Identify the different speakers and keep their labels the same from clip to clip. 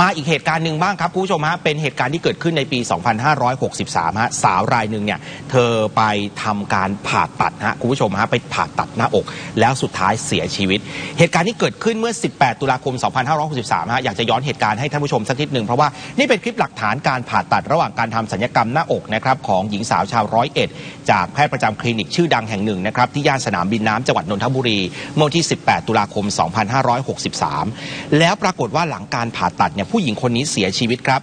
Speaker 1: มาอีกเหตุการณ์หนึ่งบ้างครับคุณผู้ชมฮะเป็นเหตุการณ์ที่เกิดขึ้นในปี 2563 ฮะ สาวรายหนึ่งเนี่ย เธอไปทำการผ่าตัดฮะคุณผู้ชมฮะไปผ่าตัดหน้าอก แล้วสุดท้ายเสียชีวิต เหตุการณ์นี้เกิดขึ้นเมื่อ 18 ตุลาคม 2563 ฮะ อยากจะย้อนเหตุการณ์ให้ท่านผู้ชมสักนิดหนึ่งเพราะว่านี่เป็นคลิปหลักฐานการผ่าตัดระหว่างการทำศัลยกรรมหน้าอกนะครับของหญิงสาวชาวร้อยเอ็ดจากแพทย์ประจำคลินิกชื่อดังแห่งหนึ่งนะครับที่ย่านสนามบินน้ำจังหวัดนนทบุรีเมื่อวันที่ 18 ตุลาคม 2563 แล้วปรากฏว่าหลังการผ่าตัดเนี่ยผู้หญิงคนนี้เสียชีวิตครับ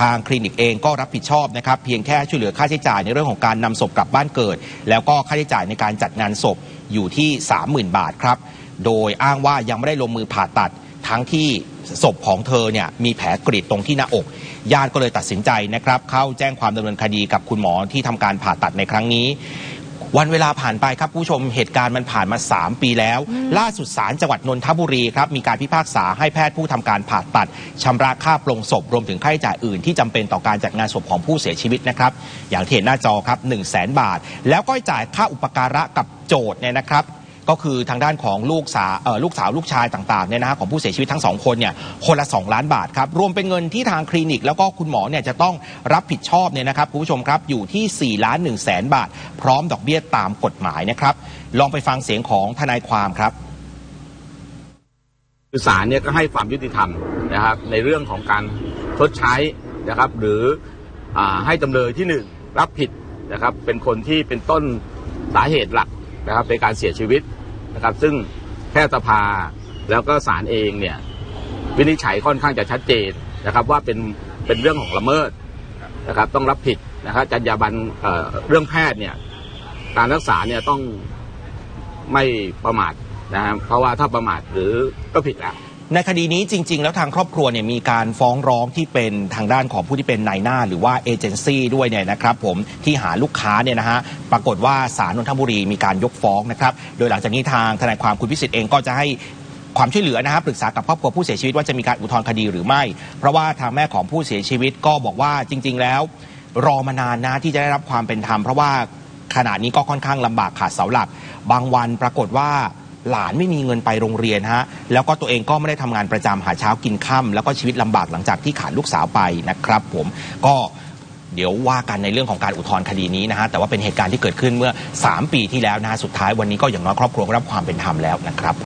Speaker 1: ทางคลินิกเองก็รับผิดชอบนะครับ เพียงแค่ช่วยเหลือค่าใช้จ่ายในเรื่องของการนำศพกลับบ้านเกิด แล้วก็ค่าใช้จ่ายในการจัดงานศพอยู่ที่ 30,000 บาทครับ โดยอ้างว่ายังไม่ได้ลงมือผ่าตัดทั้งที่ศพของเธอเนี่ยมีแผลกรีดตรงที่หน้าอก ญาติก็เลยตัดสินใจนะครับ เข้าแจ้งความดำเนินคดีกับคุณหมอที่ทำการผ่าตัดในครั้งนี้ วันเวลาผ่านไปครับผู้ชมเหตุการณ์มันผ่านมา 3 ปีแล้ว ล่าสุดศาลจังหวัดนนทบุรีครับมีการพิพากษาให้แพทย์ผู้ทำการผ่าตัดชำระค่าปลงศพรวมถึงค่าใช้จ่ายอื่นที่จำเป็นต่อการจัดงานศพของผู้เสียชีวิตนะครับ อย่างที่เห็นหน้าจอครับ1 0 0 0 0แบาท แล้วก็จ่ายค่าอุปการะกับโจทย์เนี่ยนะครับ ก็คือทางด้านของลูกสาวลูกสาวลูกชายต่างๆเนี่ยนะฮะของผู้เสียชีวิตทั้งสองคนเนี่ยคนละ 2 ล้านบาทครับรวมเป็นเงินที่ทางคลินิก แล้วก็คุณหมอเนี่ยจะต้องรับผิดชอบเนี่ยนะครับคุณผู้ชมครับอยู่ที่4ล้าน1แสนบาท พร้อมดอกเบี้ยตามกฎหมายนะครับลองไปฟังเสียงของทนายความครับ
Speaker 2: คือศาลเนี่ยก็ให้ความยุติธรรมนะครับในเรื่องของการชดใช้นะครับ หรืออให้จำเลยที่หนึ่งรับผิดนะครับเป็นคนที่เป็นต้นสาเหตุหลัก นะครับในการเสียชีวิตนะครับ ซึ่งแพทย์สภาแล้วก็ศาลเองเนี่ยวินิจฉัยค่อนข้างจะชัดเจนนะครับ ว่าเป็นเป็นเรื่องของละเมิดนะครับ ต้องรับผิดนะครับจรรยาบรรณเเรื่องแพทย์เนี่ยการรักษาเนี่ยต้องไม่ประมาทนะครับเพราะว่าถ้าประมาทหรือก็ผิดแล้ว
Speaker 1: ในคดีนี้จริง ๆ แล้วทางครอบครัวเนี่ยมีการฟ้องร้องที่เป็นทางด้านของผู้ที่เป็นนายหน้า หรือว่าเอเจนซี่ด้วยเนี่ยนะครับผมที่หาลูกค้าเนี่ยนะฮะปรากฏว่าศาลนนทบุรีมีการยกฟ้องนะครับโดยหลังจากนี้ทางทนายความคุณพิสิทธิ์เองก็จะให้ความช่วยเหลือนะครับปรึกษากับครอบครัวผู้เสียชีวิตว่าจะมีการอุทธรณ์คดีหรือไม่ เพราะว่าทางแม่ของผู้เสียชีวิตก็บอกว่าจริง ๆ แล้ว รอมานานนะที่จะได้รับความเป็นธรรมเพราะว่าขณะนี้ก็ค่อนข้างลำบากขาดเสาหลัก บางวันปรากฏว่า หลานไม่มีเงินไปโรงเรียนฮะแล้วก็ตัวเองก็ไม่ได้ทำงานประจำหาเช้ากินค่ำแล้วก็ชีวิตลำบากหลังจากที่ขาดลูกสาวไปนะครับ ผมก็เดี๋ยวว่ากันในเรื่องของการอุทธรณ์คดีนี้นะฮะแต่ว่าเป็นเหตุการณ์ที่เกิดขึ้นเมื่อ 3 ปีที่แล้วนะฮะสุดท้ายวันนี้ก็อย่างน้อยครอบครัวก็รับความเป็นธรรมแล้วนะครับ